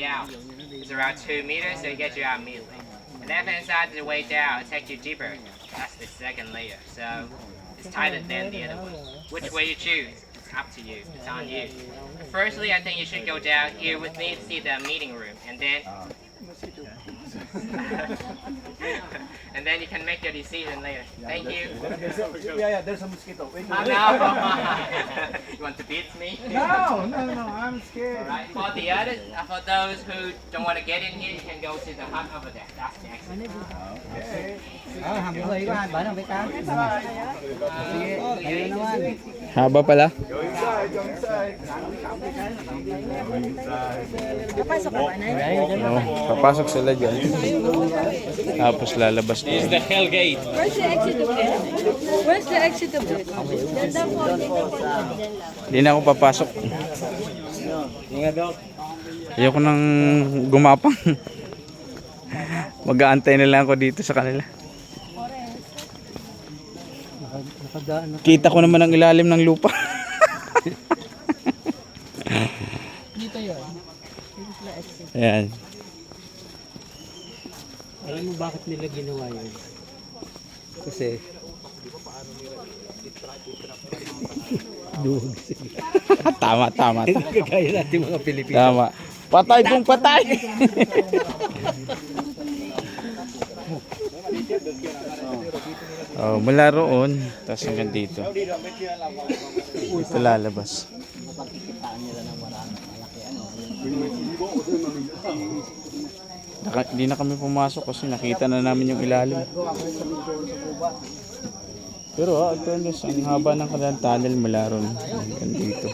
out. It's around two meters, so it gets you out immediately. And then hand side to the way down, it takes you deeper. That's the second layer. So it's tighter than the other one. Which way you choose, it's up to you. It's on you. Firstly, I think you should go down here with me to see the meeting room, and then. and then you can make your decision later. Thank you. Yeah, yeah, there's a mosquito. Wait, Oh, no. you want to beat me? No, no, no, I'm scared. Alright, for the others, uh, for those who don't want to get in here, you can go to the hut over there. That's the exit. Hanggang ko ikaw, ba nang bita? Sige, ayun naman. Haba pala. Go inside, go inside. Oh, papasok sila dyan. Tapos lalabas na. Is the hell gate. Where's the exit of it? Where's the exit of it? Hindi na ako papasok. Ayoko nang gumapang. Mag-aantay na lang ako dito sa kanila. Kita ko naman ang ilalim ng lupa. Dito yun. Ayan. Alam mo bakit nila ginawa yun? Kasi duwag sila. tama, tama, tama. Kagaya natin mga Pilipino. Tama. Patay kung patay. oh, mula roon, tapos hanggang dito. Dito lalabas. Naka, hindi na kami pumasok kasi nakita na namin yung ilalim. Pero ah, ito ang haba ng kanilang tunnel mula hanggang dito.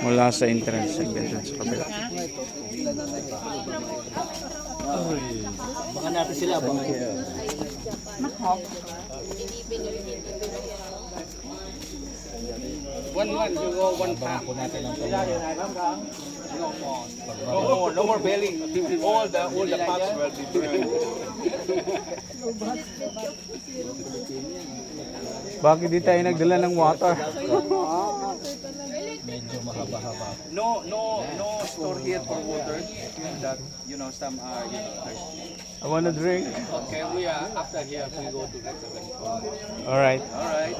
Mula sa entrance hanggang dun sa kabila. Baka natin sila, baka One one, you go one pack. No more, no more belly. All the, all the parts will be. Bakit di tayo nagdala ng water? No, no, no store here for water. That, you know, some are, you know, thirsty. I wanna drink. Okay, we are after here. We go to get the Alright. All right.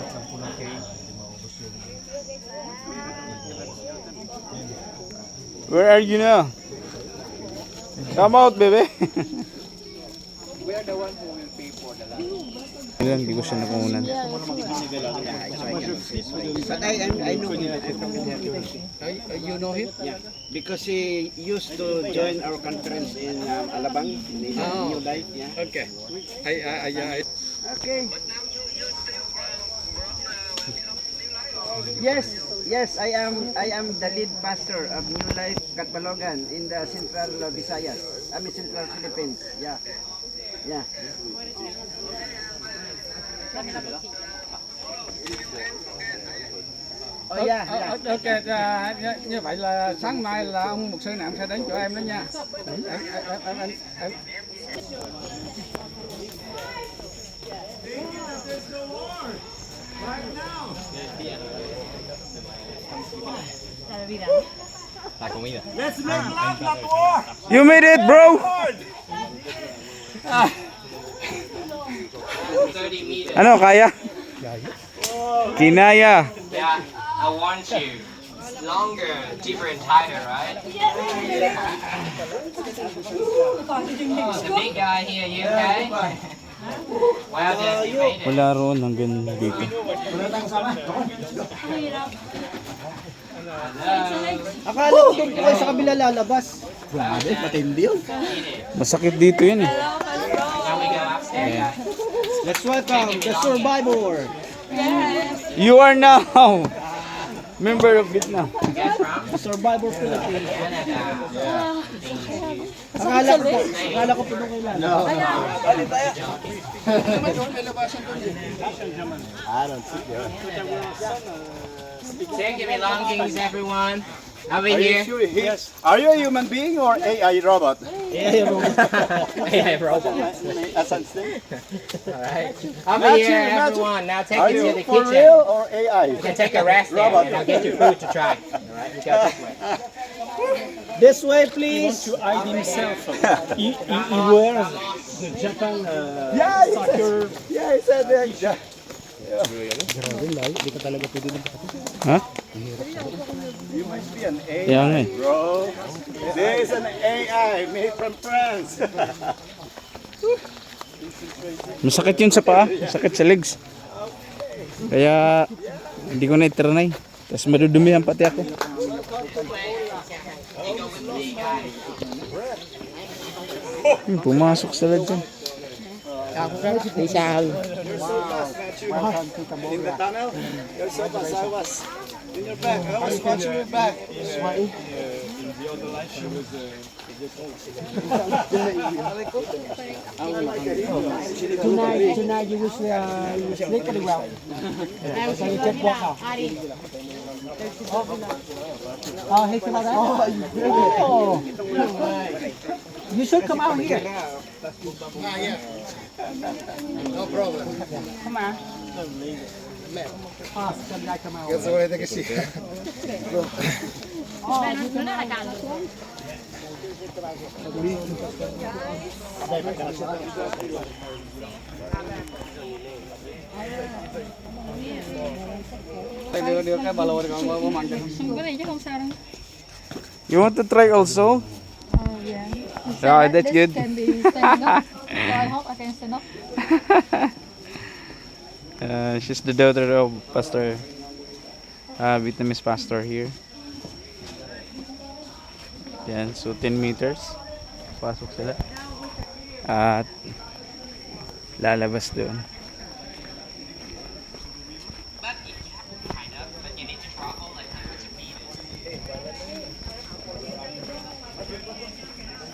Where are you now? Come out, baby. We are the one who will pay for the land. Ilan, hindi ko siya nakunan. But I, I, I know him. Him. You know him? Yeah, because he used to join our conference in um, Alabang, in Oh. New Life. Yeah. Okay. I, I, I, I, Okay. Yes, yes, I am. I am the lead pastor of New Life Catbalogan in the Central uh, Visayas. I mean Central Philippines. Yeah, yeah. Oh yeah, yeah. Ok, à, như- vậy là sáng mai là ông mục sư ông sẽ đến chỗ em đó nha. Em, em, em, em, em, You made it, bro! 30 meters. Ano, kaya? Kinaya. Yeah, I want you. It's longer, deeper, and tighter, right? Oh, the big guy here, you okay? Wow, Des, you made it. Wala roon hanggang dito. Akala ko doon po kayo sa kabila lalabas. Grabe, matindi yun. Masakit dito yan eh. Guys. Let's welcome the survivor. You are now member of Vietnam. Survivor Philippines. Akala ko po, akala ko po doon kayo lalabas. Take your belongings, everyone. Over here. Yes. Are you a human being or AI robot? Hey, robot. As I'm saying. Alright. Over Imagine, here, imagine. everyone. Now take Are it to you the for kitchen. real or AI? You can take a rest there, Robot. and I'll get you food to try. Alright, you go this way. This way, please. to hide himself. he, he, he wears the Japan uh, Yeah, he soccer. Yeah, he said that. Yeah. Ha? You must be an AI, eh. bro. This is an AI made from France. Masakit yun sa paa. Masakit sa legs. Kaya hindi ko na itranay. Tapos madudumihan pati ako. Hmm, pumasok sila dyan. In the tunnel, you're so fast. I was in your back. I was watching your back. Tonight, tonight you was uh, you sleep pretty well. so you just walk out. Oh, hey, come out. Oh, you should come out here. No problem. Come on. Ah, some guy come out. Đưa đưa cái ba lô đi con bố mang cho. Không có gì chứ không sao đâu. You want to try also? Oh yeah. Yeah, that's good. So I hope I. Uh, she's the daughter of Pastor, uh, Vietnamese pastor here. Yan, so 10 meters. Pasok sila. At lalabas doon. But you can kind of, but you need to travel like hundreds of meters.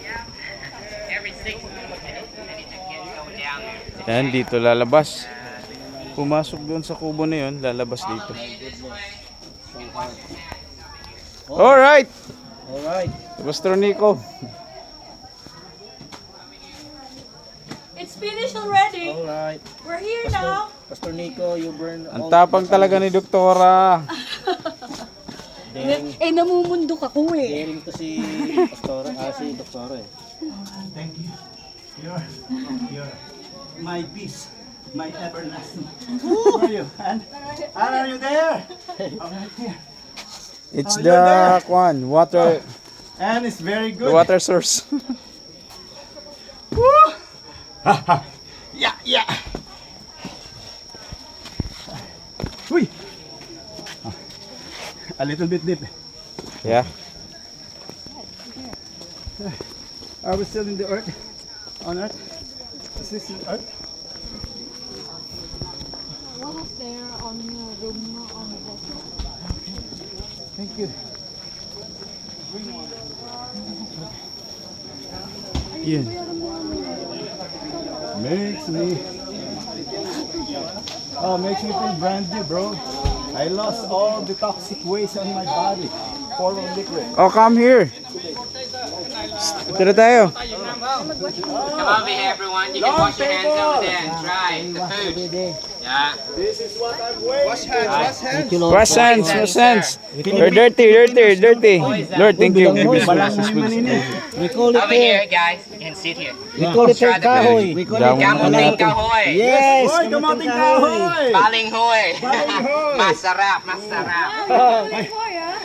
Yeah. Every six minutes, and you just get go down there. Yan, dito lalabas. Pumasok doon sa kubo na yun, lalabas dito. Alright! Alright. Pastor Nico. It's finished already. Alright. We're here now. Pastor Nico, you burn Ang tapang talaga ni Doktora. Daring, Eh, namumundok ako eh. daring to si Pastor, ah, si Doktor eh. Thank you. You're, you're my peace, my everlasting. Where are you? And, and are you there? I'm right here. It's Oh, the you're there. water, And it's very good. the water source. Woo! Yeah, yeah. Uy. A little bit deep. yeah. Are we still in the earth? On earth? Is this in earth? What was there on the room on the vessel? Thank you. Yun. Makes me. Oh, makes me feel brand new, bro. I lost all the toxic waste on my body. Full of liquid. Oh, come here. Ito na tayo. Come over here, everyone. You can wash your hands over there and dry the food. Yeah. This is what I'm waiting Wash hands, wash hands. Wash hands, wash hands. You're dirty, dirty, dirty. Lord, thank you. We call Over here, guys. You can sit here. we call it Try kahoy. We call it Kamuting kahoy. Yes, Hoy, kamating kahoy! Baling hoy. masarap, masarap.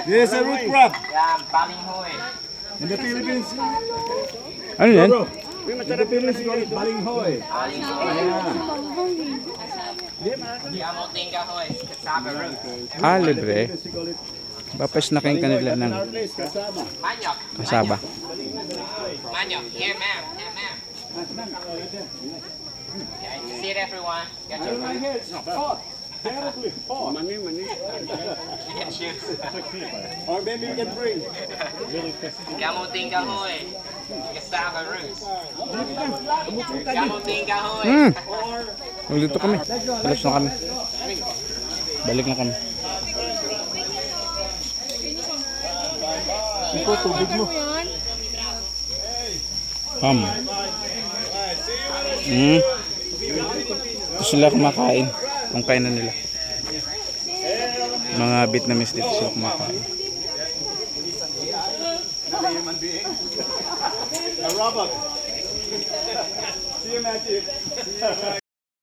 Is a root crop. Yeah, baling hoy. In the Philippines, Ano yan? bro. In the Philippines, we call it balinghoy. Baling hoy. Kamuting kahoy. Cassava root. Ah, libre. Papasnakin ka nila ng Our place, kasama. Manok. kasaba. Manok. Here, ma'am. Here, ma'am. Okay, sit everyone. Get your hot. Terribly hot. You can choose. Or maybe we can bring. Kamuting kahoy. Cassava root. Kamuting kahoy. Hmm. Magluto kami. Alas na kami. Balik na kami. Iko, tubig mo. Ham. Hmm. Ito sila kumakain. Kung kainan nila. Mga Vietnamese dito sila kumakain. A robot. See you, Matthew.